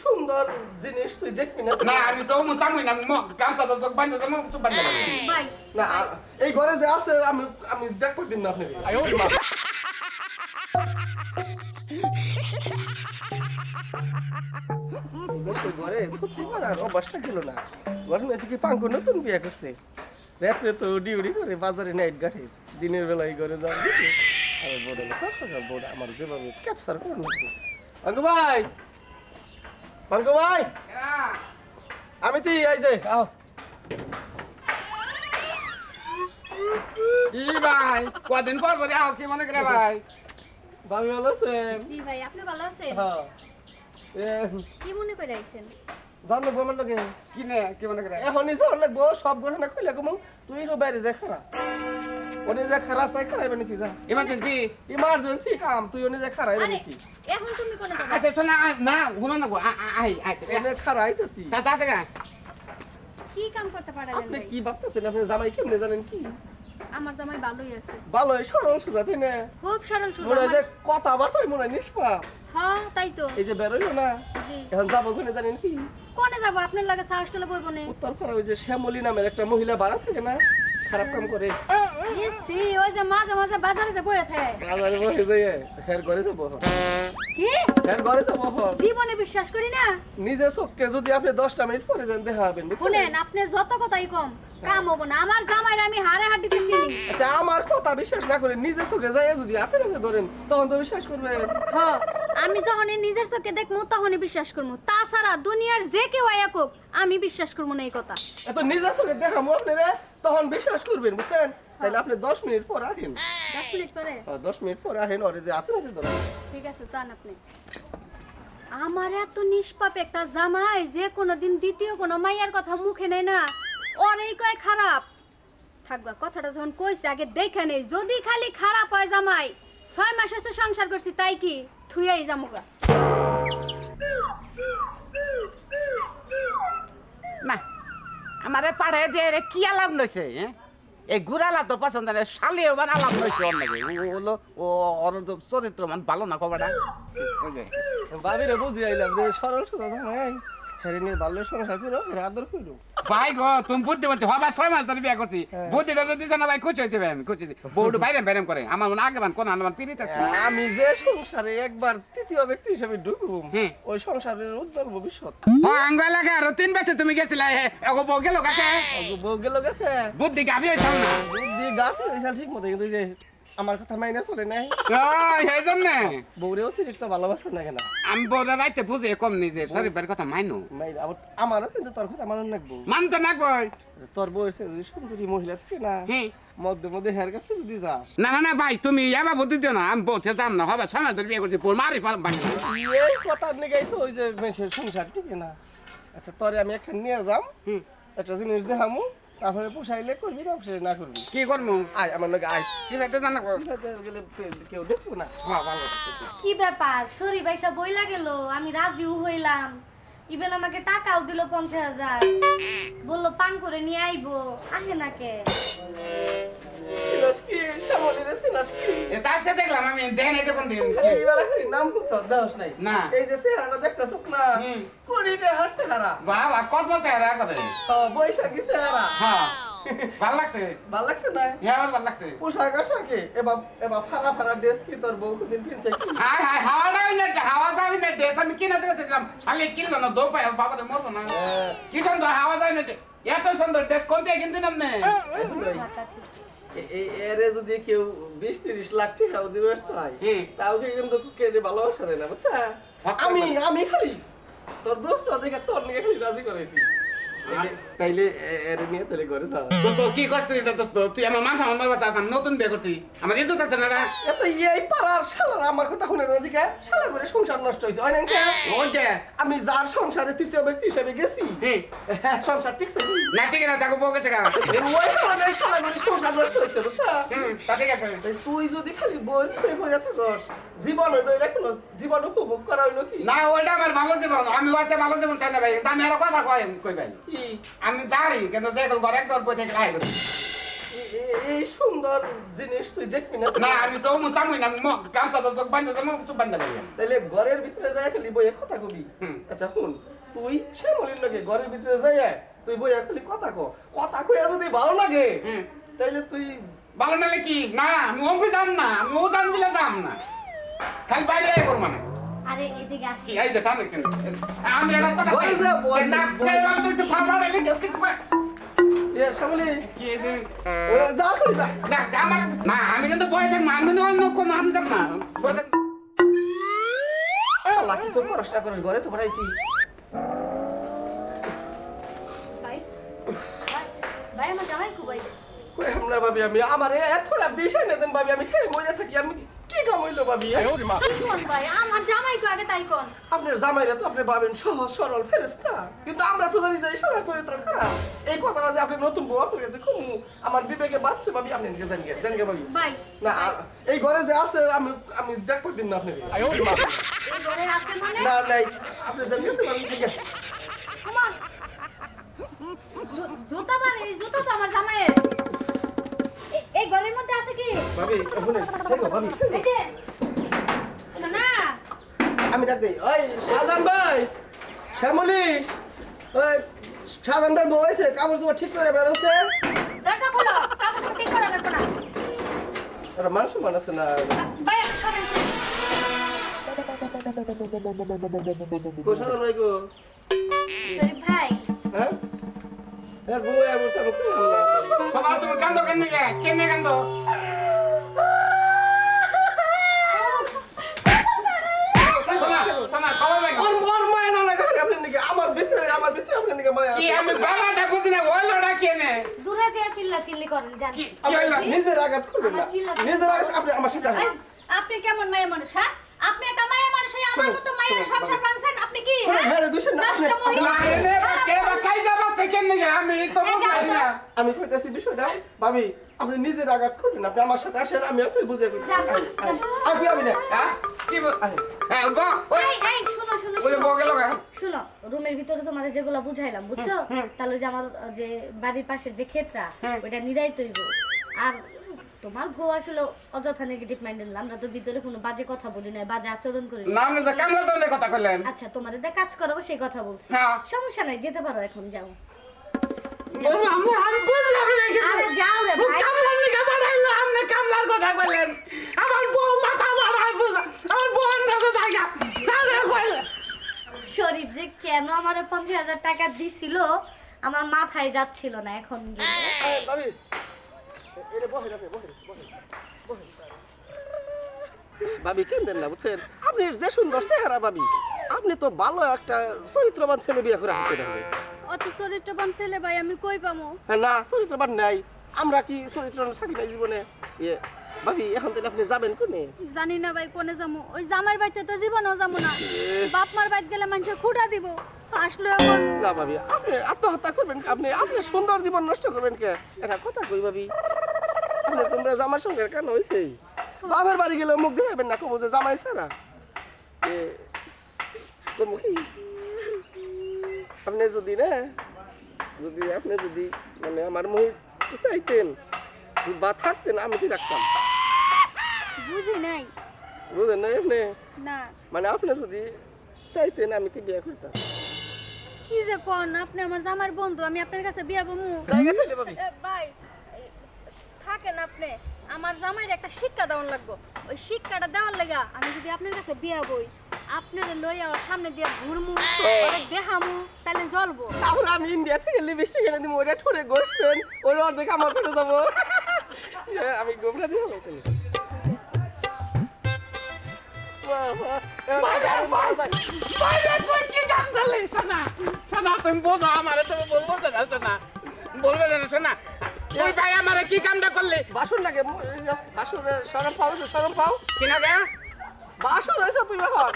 সুন্দর জিনিস তুই দেখবি না? না আমি সব মুসামই না মো কামটা তো সব বান্ধে সব তো বান্ধে ভাই না এই ঘরে যে আছে আমি আমি দেখব দিন না আপনি। এই ঘরে বুঝছি আর অবস্থা গেল না। ঘরে মেসে কি পাঙ্কু নতুন বিয়ে করছে? রাত্রে তো ডিউটি করে বাজারে নাইট গাঠে দিনের বেলায় ঘরে যাওয়া আর বোর্ডে আমার যেভাবে ক্যাপচার করে নাকি ভাই! পাঙ্কু ভাই। আমি তো এই যে আও ই ভাই কদিন পর পরে আও কি মনে করে ভাই? ভাবি ভালো আছেন? জি ভাই আপনি ভালো আছেন? হ্যাঁ। এ, কি মনে করে আইছেন? জানো বোমার লাগে। কি নে কি মনে করে? এখনই যাওয়ার লাগবো সব ঘটনা কমু তুই তো বাইরে যা খারা ওনে যা রাস্তায় খারাই বানিয়েছি যা। ইমার্জেন্সি ইমার্জেন্সি কাম তুই ওনে যা খারাই বানিয়েছি এখন তুমি কোনে যাবে? আচ্ছা শোনা না শুনো না গো আই আই ওনে খারাই তা তা দেখা কি কাম করতে পারলেন আপনি কি ভাবতেছেন? আপনি জামাই কেমনে জানেন কি? আমার জামাই ভালোই আছে। ভালো সরল সোজা তাই না? খুব সরল সুজা মনে হয় যে আমার- কথাবার্তাই মনে নিষ্পাপ। হ্যাঁ তাই তো। এই যে বেরোইলো না? এখন যাব জানেন কি? কোনে যাব? আপনার লাগে সাহস টলে ওই যে শ্যামলী নামের একটা মহিলা ভাড়া থাকে না? খারাপ কাম করে। সি ওই যে মাঝে মাঝে বাজারে যে বয়ে থাকে। বাজারে যাব। কি? ঘরে যাব। জীবনে বিশ্বাস করি না? নিজে চোখকে যদি আপনি দশটা মিনিট পরে যান দেখা হবেন শুনেন আপনি যত কথাই কম কাম হব না। আমার জামাইরা আমি হারে হাঁটিতে চিনি। আচ্ছা আমার কথা বিশ্বাস না করে নিজে চোখে যাই যদি নাতে ধরেন তখন তো বিশ্বাস করবেন। হ। আমি যখনই নিজের চোখে দেখব তখনই বিশ্বাস করব। তাছাড়া দুনিয়ার যে কেউ আয়াক হোক, আমি বিশ্বাস করব না এই কথা। এত নিজে চোখে তখন বিশ্বাস করবেন বুঝছেন? তাহলে আপনি দশ মিনিট পর আসেন। মিনিট পরে? মিনিট আসেন ওরে যে ঠিক আছে যান আপনি। আমার এত নিষ্পাপ একটা জামাই যে কোনোদিন দ্বিতীয় কোনো মাইয়ার কথা মুখে নেয় না। অনেক কয় খারাপ। থাকবা কথাটা যখন কইছে আগে দেখে নেই। যদি খালি খারাপ হয় জামাই ছয় মাস হচ্ছে সংসার করছি তাই কি? থুয়াই জামুগা না আমারে পাড়ে যে রে কি আলাপ হ্যাঁ এই গুড়ালা তো পছন্দ না শালি এবার আলাপ ওর নাকি। ও হলো ও ওর তো চরিত্র মান ভালো না খবরটা? যে বুঝি আইলাম যে সরল সোজা জামাই। হেরে নিয়ে ভালো সংসার করো হেরে আদর করো ভাই গো তুমি বুদ্ধি বলতে হবা ছয় মাস ধরে বিয়ে করছি। হ্যাঁ। দিছে না ভাই খুশি হয়েছে ভাই আমি খুশি হয়েছি। বাইরে বাইরে করে। আমার মনে আগে কোন পিড়িত আমি যে সংসারে একবার তৃতীয় ব্যক্তি হিসেবে ঢুকুম হ্যাঁ। ওই সংসারের উজ্জ্বল ভবিষ্যৎ। ও আঙ্গ লাগা আর তিন বেতে তুমি গেছিলে এগো বউ গেল কাছে অগো বউ গেল গেছে বুদ্ধি গাবি হয়েছাল না বুদ্ধি গাছে হইছে ঠিক মতো কিন্তু যে আমার কথা মাইনে চলে নাই। সেই জন্য। বউরে অতিরিক্ত ভালোবাসো না কেন? আমি বউরা রাইতে বুঝে কম নিজে শরীরের কথা মাইনো। আমারও কিন্তু তোর কথা মানো নাকবো। মান তো না কই তোর বউয়ের সে যদি সুন্দরী মহিলা থাকে না মধ্যে মধ্যে হের কাছে যদি যাস। না না না ভাই তুমি এবার বুদ্ধি দিও না আমি বলতে যাম না হবে ধরে বিয়ে করছি পোর মারি পারম ভাঙে না এই কথার নেগাই তো ওই যে মেসের সংসার ঠিক না। আচ্ছা তোরে আমি এখান নিয়ে যাম। একটা জিনিস দেখামু তারপরে পোষাইলে করবি না পোষাইলে না করবি? কি করব আয় আমার লোক আয়। কি ভাই জানা? কর গেলে কেউ দেখব না? হ্যাঁ ভালো। কি ব্যাপার? শরীর বাইসা বইলা লাগেলো আমি রাজিও হইলাম। ইভেন আমাকে টাকাও দিল পঞ্চাশ হাজার। বলল পান করে নিয়ে আইবো। আসে নাকে দেখলাম আমি দেখেন এটা কোন দিন এই নাম খুঁজছ নাই? না। এই যে চেহারাটা দেখতেছ না হুম। কোড়ি দেহার চেহারা। বাবা কত চেহারা কথা বৈশাখী চেহারা। হ্যাঁ। ভালো লাগছে? ভালো লাগছে না? হ্যাঁ আমার ভালো লাগছে। পোশাক আশাকে এবার এবার ফাড়া ফাড়া ড্রেস কি তোর বউ কোনদিন পিনছে কি? হাই হাই হাওয়া যাবি না হাওয়া যাবি না ড্রেস আমি কিনে দিয়েছিলাম শালি কিনলো না দো পায় বাবারে মরবো না। কি সুন্দর হাওয়া যায় না এত সুন্দর ড্রেস কোন থেকে কিনতে নাম নে? এরে যদি কেউ বিশ তিরিশ লাখ টাকাও দিবে তাও কিন্তু কেটে ভালোবাসা দেয় না বুঝছা? আমি আমি খালি তোর দোস্ত দেখে তোর নিয়ে খালি রাজি করেছি তাইলে- তাইলে নিয়ে তাহলে ঘরে যা দোস্ত কি এটা দোস্ত? তুই আমার বাচ্চা আমি নতুন বিয়ে করছি। আমার ইজ্জত আছে না? এত এই পাড়ার শালার আমার কথা শুনে না দিকে শালা করে সংসার নষ্ট হয়েছে হয় না? আমি যার সংসারে তৃতীয় ব্যক্তি হিসেবে গেছি হ্যাঁ, সংসার ঠিক আছে। না ঠিক আছে তাকে বউ গেছে ওই কারণে শালা করে সংসার নষ্ট বুঝছা? তা আছে। তাই যদি খালি বই থাকস জীবন হইল এটা কোনো জীবন উপভোগ করা হইল কি? না ওইটা আমার ভালো জীবন আমি ওইটা ভালো জীবন চাই না ভাই আমি একটা কথা কয় কই ভাই কি আমি জানি কিন্তু যে ঘরে একদম বই থেকে খাই এই সুন্দর জিনিস তুই দেখবি না? না আমি তো মুসামুই না ম- গামছা তো চোখ বান্ধে যাব চোখ বান্ধে পাইলাম তাহলে ঘরের ভিতরে যায় খালি বইয়ে কথা কবি? আচ্ছা শুন তুই শ্যামলির লগে ঘরের ভিতরে যাই তুই বইয়ে খালি কথা কো। কথা কইয়া যদি ভালো লাগে। তাইলে তুই ভালো নালে কি? না আমি অঙ্গ যাম না আমি ও জান দিলে যাম না। খালি বাইরে আয় করব না আরে এদিকে আসি। কি এই যে টানে কেন? আমি এটা কথা বল যে, বল, না বল। আমি তো একটু ফাঁপা রাখলে কেউ কিছু পায়- এ শ্যামলি। কি এই যে যা তুই না আমার না আমি কিন্তু বয়ে থাকব আমি কিন্তু অন্য কোনো আমি যাব না বয়ে থাকব। আল্লাহ কিছু পড়াশোনা করিস ঘরে তো পড়াইছি। ভাই ভাই, ভাই আমার জামাই খুব ভাই কই আমরা ভাবি আমি আমার এতটা বিষয় না দেন ভাবি আমি খেয়ে মজা থাকি আমি কি কাম হইল ভাবি? কোন ভাই? আমার জামাই কো আগে তাই কোন? আপনার জামাইরা তো আপনি ভাবেন সহজ সরল ফেরেস্তা কিন্তু আমরা তো জানি যে এই সবার চরিত্র খারাপ। এই কথাটা যে আপনি নতুন বউ আপনার কাছে খুব আমার বিবেকে বাঁচছে ভাবি আপনি এদিকে জানগে জানগে ভাবি। ভাই না এই ঘরে যে আছে আমি আমি দেখব দিন না আপনাকে। এই ঘরে আছে মানে? না নাই আপনি জানগেছেন আমি ঠিক আছে জুতা জুতা তো আমার জামাইয়ের। ঘরের মধ্যে আছে কি? ভাবি শুনে দেখো ভাবি। এই যে না আমি ডাক দিই। ওই শাহজাহান ভাই শ্যামলি। ওই শাহজাহান ভাই বউ কাপড় চোপড় ঠিক করে বেরোচ্ছে। দরজা খোলো কাপড় ঠিক করা লাগবে না। ওরা মানুষ মান না? ভাই আপনি সরেন গো শাহজাহান ভাই গো? শরীফ ভাই হ্যাঁ? সবাই তুমি কান্দো কেন কেন কান্দো? আমার ভিতরে আমার ভিতরে আপনি নাকি মায়া কি। আমি বাবাটা বুঝি না? ওই লড়া কেনে দূরে যে চিল্লা চিল্লি করেন জান কি নিজের আঘাত করবেন না। নিজের আঘাত আপনি আমার সাথে আপনি কেমন মায়া মানুষ হ্যাঁ? আপনি একটা মায়া মানুষ আমার মতো মায়ের সংসার ভাঙছেন আপনি কি হ্যাঁ? হ্যাঁ রে, না, আপনি- মহিলা। না এনে বা কে বা কাই যাবা সেকেন্ড নাকি আমি তো বুঝলাম না আমি কইতাছি বিষয়টা ভাবি আপনি নিজের আঘাত করবেন আপনি আমার সাথে আসেন আমি আপনি বুঝে আই, আমি না? হ্যাঁ? কি হ্যাঁ এই শুনো শুনো ওই বগে লগা। শুনো রুমের ভিতরে তোমাদের যেগুলো বুঝাইলাম বুঝছ? তাহলে যে আমার যে বাড়ির পাশের যে ওইটা নিরাই তৈব। আর তোমার বউ আসলে অযথা নেগেটিভ মাইন্ডেড আমরা তো ভিতরে কোনো বাজে কথা বলি না বাজে আচরণ করি না। আপনি তো কামলা কথা কইলেন? আচ্ছা তোমার যা কাজ করাবো সেই কথা বলছি। হ্যাঁ। সমস্যা নাই যেতে পারো এখন যাও। বুঝলাম আমি বুঝলাম না। আরে যাও রে ভাই। কামলার লিগা বাড়াইলো আপনি কামলার কথা কইলেন। আমার বউ মাথা বুঝা বউ না। শরীফ যে কেন আমার পঞ্চাশ হাজার টাকা দিছিল আমার মাথায় যাচ্ছিল না এখন ভাবি। এটা রাখে ভাবি দেন না বুঝছেন? আপনি যে সুন্দর চেহারা ভাবি। আপনি তো ভালো একটা চরিত্রবান ছেলে বিয়ে করে হবে অত চরিত্রবান ছেলে ভাই আমি কই পামু? হ্যাঁ না চরিত্রবান নাই। আমরা কি চরিত্র থাকি না জীবনে? ইয়ে ভাবি এখন তাহলে আপনি যাবেন কোনে? জানি না ভাই কোনে যামু? ওই জামার বাড়িতে তো জীবনও যামু না। বাপ মার বাড়িতে গেলে মানুষে খুঁটা দিব। আসলে না ভাবি আপনি আত্মহত্যা করবেন? আপনি আপনি সুন্দর জীবন নষ্ট করবেন কে? এটা কথা কই ভাবি? আপনি তোমরা জামার সঙ্গে কেন হয়েছে বাবার বাড়ি গেলে মুখ দেখাবেন না কবো যে জামাই ছাড়া। এ, কমু কি? আপনি যদি না যদি আপনি যদি মানে আমার মহিত চাইতেন বা থাকতেন আমি কি রাখতাম? বুঝি নাই। বুঝেন না আপনি? না। মানে আপনি যদি চাইতেন আমি কি বিয়ে করতাম? কি যে কোন আপনি আমার জামার বন্ধু আমি আপনার কাছে বিয়া বমু। ভাই থাকেন আপনি। আমার জামাইয়ের একটা শিক্ষা দেওয়ার লাগবো। ওই শিক্ষাটা দেওয়ার লাগা আমি যদি আপনার কাছে বিয়া বই। আপনার লইয়া ওর সামনে দিয়ে ঘুরমু ওরে দেখামু তাহলে জ্বলবো। তারপর আমি ইন্ডিয়া থেকে লিপস্টিক এনে দিব ওটা ঠোঁটে ঘষবেন ওর অর্ধেক আমার পেটে যাব। আমি গোমরা দিয়ে তাহলে কই কি কামটা করলে? বাসন লাগে ম- এই যে বাসন এ, সরম পাও সরম পাও। কিনা বাসন হয়েছে তুই এখন।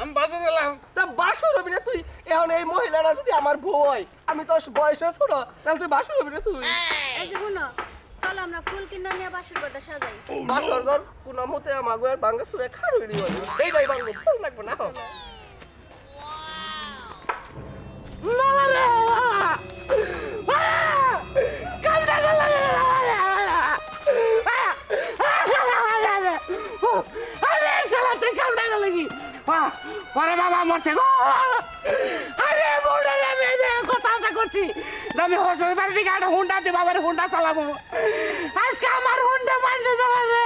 আমি বাসু গেলাম। তা বাসন হবি না তুই? এখন এই মহিলারা যদি আমার বউ হয় আমি তো বয়সে ছোট তাহলে তুই বাসন হবি না তুই? এই যে শুনো চলো আমরা ফুল কিনা নিয়ে বাসের ঘরটা সাজাই। বাসর ঘর কোনো মতে আমার গোয়ের বাঙ্গা সুরে খাড়ুই দিও এইটাই বাঙ্গো ফুল লাগবে না? মামা রে ওরে বাবা মরছে গো। আরে বড়লে মেয়ে কথা কথাটা করছি। আমি হোস্টেল বাড়ি গাড়ি হুন্ডা দিব বাবার হুন্ডা চালাবো। আজকে আমার হুন্ডা মানুষ চালাবে